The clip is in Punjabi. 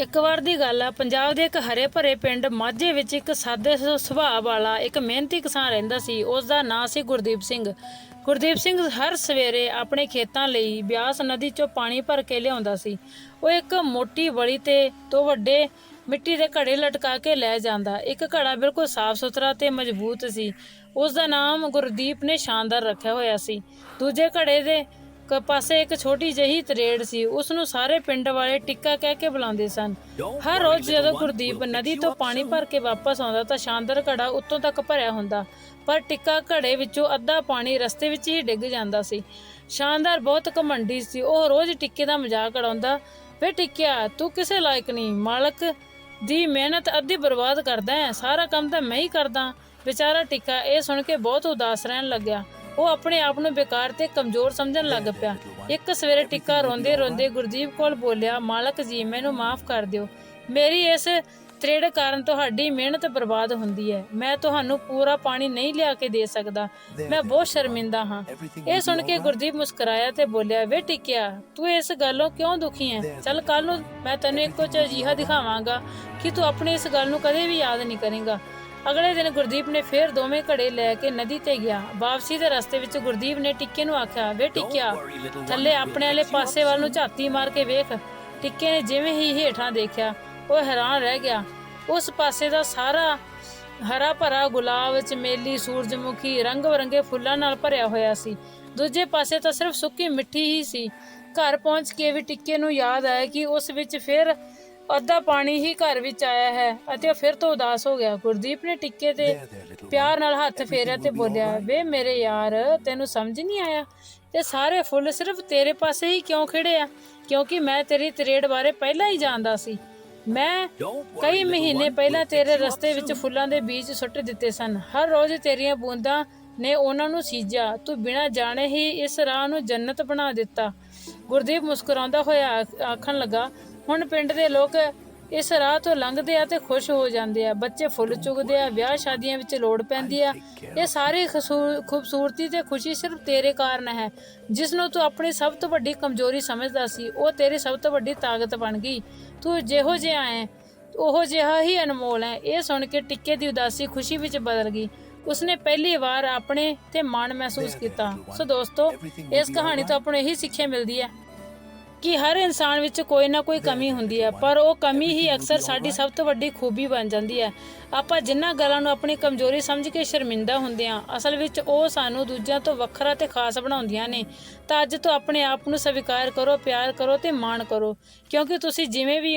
ਇੱਕ ਵਾਰ ਦੀ ਗੱਲ ਆ, ਪੰਜਾਬ ਦੇ ਇੱਕ ਹਰੇ ਭਰੇ ਪਿੰਡ ਮਾਝੇ ਵਿੱਚ ਇੱਕ ਸਾਦੇ ਸੁ- ਸੁਭਾਅ ਵਾਲਾ ਇੱਕ ਮਿਹਨਤੀ ਕਿਸਾਨ ਰਹਿੰਦਾ ਸੀ ਉਸ ਦਾ ਨਾਂ ਸੀ ਗੁਰਦੀਪ ਸਿੰਘ। ਗੁਰਦੀਪ ਸਿੰਘ ਹਰ ਸਵੇਰੇ ਆਪਣੇ ਖੇਤਾਂ ਲਈ ਬਿਆਸ ਨਦੀ 'ਚੋਂ ਪਾਣੀ ਭਰ ਕੇ ਲਿਆਉਂਦਾ ਸੀ। ਉਹ ਇੱਕ ਮੋਟੀ ਵਲੀ ਤੇ ਤੋਂ ਵੱਡੇ ਮਿੱਟੀ ਦੇ ਘੜੇ ਲਟਕਾ ਕੇ ਲੈ ਜਾਂਦਾ। ਇੱਕ ਘੜਾ ਬਿਲਕੁਲ ਸਾਫ਼ ਸੁਥਰਾ ਤੇ ਮਜ਼ਬੂਤ ਸੀ। ਉਸ ਦਾ ਨਾਮ ਗੁਰਦੀਪ ਨੇ ਸ਼ਾਨਦਾਰ ਰੱਖਿਆ ਹੋਇਆ ਸੀ। ਦੂਜੇ ਘੜੇ ਦੇ ਪਾਸੇ ਇੱਕ ਛੋਟੀ ਜਿਹੀ ਤਰੇੜ ਸੀ ਉਸ ਨੂੰ ਸਾਰੇ ਪਿੰਡ ਵਾਲੇ ਟਿੱਕਾ ਕਹਿ ਕੇ ਬੁਲਾਉਂਦੇ ਸਨ। ਹਰ ਰੋਜ਼ ਜਦੋਂ ਗੁਰਦੀਪ ਨਦੀ ਤੋਂ ਪਾਣੀ ਭਰ ਕੇ ਵਾਪਸ ਆਉਂਦਾ ਤਾਂ ਸ਼ਾਨਦਾਰ ਘੜਾ ਉੱਤੋਂ ਤੱਕ ਭਰਿਆ ਹੁੰਦਾ, ਪਰ ਟਿੱਕਾ ਘੜੇ ਵਿੱਚੋਂ ਅੱਧਾ ਪਾਣੀ ਰਸਤੇ ਵਿੱਚ ਹੀ ਡਿੱਗ ਜਾਂਦਾ ਸੀ। ਸ਼ਾਨਦਾਰ ਬਹੁਤ ਘਮੰਡੀ ਸੀ, ਉਹ ਰੋਜ਼ ਟਿੱਕੇ ਦਾ ਮਜ਼ਾਕ ਉਡਾਉਂਦਾ, ਵੇ ਟਿੱਕਿਆ, ਤੂੰ ਕਿਸੇ ਲਾਇਕ ਨਹੀਂ, ਮਾਲਕ ਦੀ ਮਿਹਨਤ ਅੱਧੀ ਬਰਬਾਦ ਕਰਦਾ ਹੈ, ਸਾਰਾ ਕੰਮ ਤਾਂ ਮੈਂ ਹੀ ਕਰਦਾ। ਵਿਚਾਰਾ ਟਿੱਕਾ ਇਹ ਸੁਣ ਕੇ ਬਹੁਤ ਉਦਾਸ ਰਹਿਣ ਲੱਗਿਆ। ਉਹ ਆਪਣੇ ਆਪ ਨੂੰ ਬੇਕਾਰ ਤੇ ਕਮਜ਼ੋਰ ਸਮਝਣ ਲੱਗ ਪਿਆ। ਇੱਕ ਸਵੇਰੇ ਟਿੱਕਾ ਰੋਂਦੇ ਰੋਂਦੇ ਗੁਰਦੀਪ ਕੋਲ ਬੋਲਿਆ, ਮਾਲਕ ਜੀ, ਮੈਨੂੰ ਮਾਫ ਕਰ ਦਿਓ। ਮੇਰੀ ਇਸ ਤਰੇੜ ਕਾਰਨ ਤੁਹਾਡੀ ਮਿਹਨਤ ਬਰਬਾਦ ਹੁੰਦੀ ਹੈ। ਮੈਂ ਤੁਹਾਨੂੰ ਪੂਰਾ ਪਾਣੀ ਨਹੀਂ ਲਿਆ ਕੇ ਦੇ ਸਕਦਾ। ਮੈਂ ਬਹੁਤ ਸ਼ਰਮਿੰਦਾ ਹਾਂ। ਇਹ ਸੁਣ ਕੇ ਗੁਰਦੀਪ ਮੁਸਕਰਾਇਆ ਤੇ ਬੋਲਿਆ, ਵੇ ਟਿਕਿਆ, ਤੂੰ ਇਸ ਗੱਲੋਂ ਕਿਉਂ ਦੁਖੀ ਹੈ? ਚੱਲ ਕੱਲ ਨੂੰ ਮੈਂ ਤੈਨੂੰ ਇੱਕ ਕੁਝ ਅਜਿਹਾ ਦਿਖਾਵਾਂਗਾ। ਕਿ ਤੂੰ ਆਪਣੀ ਇਸ ਗੱਲ ਨੂੰ ਕਦੇ ਵੀ ਯਾਦ ਨਹੀਂ ਕਰੇਂਗਾ? ਅਗਲੇ ਦਿਨ ਗੁਰਦੀਪ ਨੇ ਫੇਰ ਦੋਵੇਂ ਘੜੇ ਲੈ ਕੇ ਨਦੀ ਤੇ ਗਿਆ। ਵਾਪਸੀ ਦੇ ਰਸਤੇ ਵਿੱਚ ਗੁਰਦੀਪ ਨੇ ਟਿੱਕੇ ਨੂੰ ਆਖਿਆ ਵੇ ਟਿੱਕਿਆ ਥੱਲੇ ਆਪਣੇ ਵਾਲੇ ਪਾਸੇ ਵੱਲ ਨੂੰ ਝਾਤੀ ਮਾਰ ਕੇ ਵੇਖ। ਟਿੱਕੇ ਨੇ ਜਿਵੇਂ ਹੀ ਹੇਠਾਂ ਦੇਖਿਆ ਉਹ ਹੈਰਾਨ ਰਹਿ ਗਿਆ। ਉਸ ਪਾਸੇ ਦਾ ਸਾਰਾ ਹਰਾ ਭਰਾ ਗੁਲਾਬ ਚਮੇਲੀ ਸੂਰਜਮੁਖੀ ਰੰਗ ਬਰੰਗੇ ਫੁੱਲਾਂ ਨਾਲ ਭਰਿਆ ਹੋਇਆ ਸੀ। ਦੂਜੇ ਪਾਸੇ ਤਾਂ ਸਿਰਫ ਸੁੱਕੀ ਮਿੱਟੀ ਹੀ ਸੀ। ਘਰ ਪਹੁੰਚ ਕੇ ਵੀ ਟਿੱਕੇ ਨੂੰ ਯਾਦ ਆਇਆ ਕਿ ਉਸ ਵਿੱਚ ਫਿਰ ਅੱਧਾ ਪਾਣੀ ਹੀ ਘਰ ਵਿੱਚ ਆਇਆ ਹੈ ਅਤੇ ਉਹ ਫਿਰ ਤੋਂ ਉਦਾਸ ਹੋ ਗਿਆ। ਗੁਰਦੀਪ ਨੇ ਟਿੱਕੇ ਤੇ ਪਿਆਰ ਨਾਲ ਹੱਥ ਫੇਰਿਆ ਤੇ ਬੋਲਿਆ ਵੇ ਮੇਰੇ ਯਾਰ ਤੈਨੂੰ ਸਮਝ ਨਹੀਂ ਆਇਆ? ਇਹ ਸਾਰੇ ਫੁੱਲ ਸਿਰਫ ਤੇਰੇ ਪਾਸੇ ਹੀ ਕਿਉਂ ਖਿੜੇ ਆ? ਕਿਉਂਕਿ ਮੈਂ ਤੇਰੀ ਤਰੇੜ ਬਾਰੇ ਪਹਿਲਾਂ ਹੀ ਜਾਣਦਾ ਸੀ। ਮੈਂ ਕਈ ਮਹੀਨੇ ਪਹਿਲਾਂ ਤੇਰੇ ਰਸਤੇ ਵਿੱਚ ਫੁੱਲਾਂ ਦੇ ਬੀਜ ਸੁੱਟ ਦਿੱਤੇ ਸਨ। ਹਰ ਰੋਜ਼ ਤੇਰੀਆਂ ਬੂੰਦਾਂ ਨੇ ਉਹਨਾਂ ਨੂੰ ਸੀਜਿਆ ਤੂੰ ਬਿਨਾਂ ਜਾਣੇ ਹੀ ਇਸ ਰਾਹ ਨੂੰ ਜੰਨਤ ਬਣਾ ਦਿੱਤਾ। ਗੁਰਦੀਪ ਮੁਸਕਰਾਉਂਦਾ ਹੋਇਆ ਆਖ- ਆਖਣ ਲੱਗਾ ਹੁਣ ਪਿੰਡ ਦੇ ਲੋਕ ਇਸ ਰਾਹ ਤੋਂ ਲੰਘਦੇ ਆ ਤੇ ਖੁਸ਼ ਹੋ ਜਾਂਦੇ ਆ। ਬੱਚੇ ਫੁੱਲ ਚੁਗਦੇ ਆ ਵਿਆਹ ਸ਼ਾਦੀਆਂ ਵਿੱਚ ਲੋੜ ਪੈਂਦੀ ਆ। ਇਹ ਸਾਰੀ ਖੂਬਸੂਰਤੀ ਤੇ ਖੁਸ਼ੀ ਸਿਰਫ ਤੇਰੇ ਕਾਰਨ ਹੈ। ਜਿਸ ਨੂੰ ਤੂੰ ਆਪਣੀ ਸਭ ਤੋਂ ਵੱਡੀ ਕਮਜ਼ੋਰੀ ਸਮਝਦਾ ਸੀ ਉਹ ਤੇਰੀ ਸਭ ਤੋਂ ਵੱਡੀ ਤਾਕਤ ਬਣ ਗਈ। ਤੂੰ ਜਿਹੋ ਜਿਹਾ ਹੈ ਉਹੋ ਜਿਹਾ ਹੀ ਅਨਮੋਲ ਹੈ। ਇਹ ਸੁਣ ਕੇ ਟਿੱਕੇ ਦੀ ਉਦਾਸੀ ਖੁਸ਼ੀ ਵਿੱਚ ਬਦਲ ਗਈ। ਉਸਨੇ ਪਹਿਲੀ ਵਾਰ ਆਪਣੇ ਤੇ ਮਾਣ ਮਹਿਸੂਸ ਕੀਤਾ। ਸੋ ਦੋਸਤੋ ਇਸ ਕਹਾਣੀ ਤੋਂ ਆਪਾਂ ਨੂੰ ਇਹੀ ਸਿੱਖਿਆ ਮਿਲਦੀ ਹੈ। ਕਿ ਹਰ ਇਨਸਾਨ ਵਿੱਚ ਕੋਈ ਨਾ ਕੋਈ ਕਮੀ ਹੁੰਦੀ ਹੈ, ਪਰ ਉਹ ਕਮੀ ਹੀ ਅਕਸਰ ਸਾਡੀ ਸਭ ਤੋਂ ਵੱਡੀ ਖੂਬੀ ਬਣ ਜਾਂਦੀ ਹੈ। ਆਪਾਂ ਜਿੰਨਾਂ ਗੱਲਾਂ ਨੂੰ ਆਪਣੀ ਕਮਜ਼ੋਰੀ ਸਮਝ ਕੇ ਸ਼ਰਮਿੰਦਾ ਹੁੰਦੇ ਹਾਂ, ਅਸਲ ਵਿੱਚ ਉਹ ਸਾਨੂੰ ਦੂਜਿਆਂ ਤੋਂ ਵੱਖਰਾ ਤੇ ਖਾਸ ਬਣਾਉਂਦੀਆਂ ਨੇ। ਤਾਂ ਅੱਜ ਤੋਂ ਆਪਣੇ ਆਪ ਨੂੰ ਸਵੀਕਾਰ ਕਰੋ, ਪਿਆਰ ਕਰੋ ਤੇ ਮਾਣ ਕਰੋ, ਕਿਉਂਕਿ ਤੁਸੀਂ ਜਿਵੇਂ ਵੀ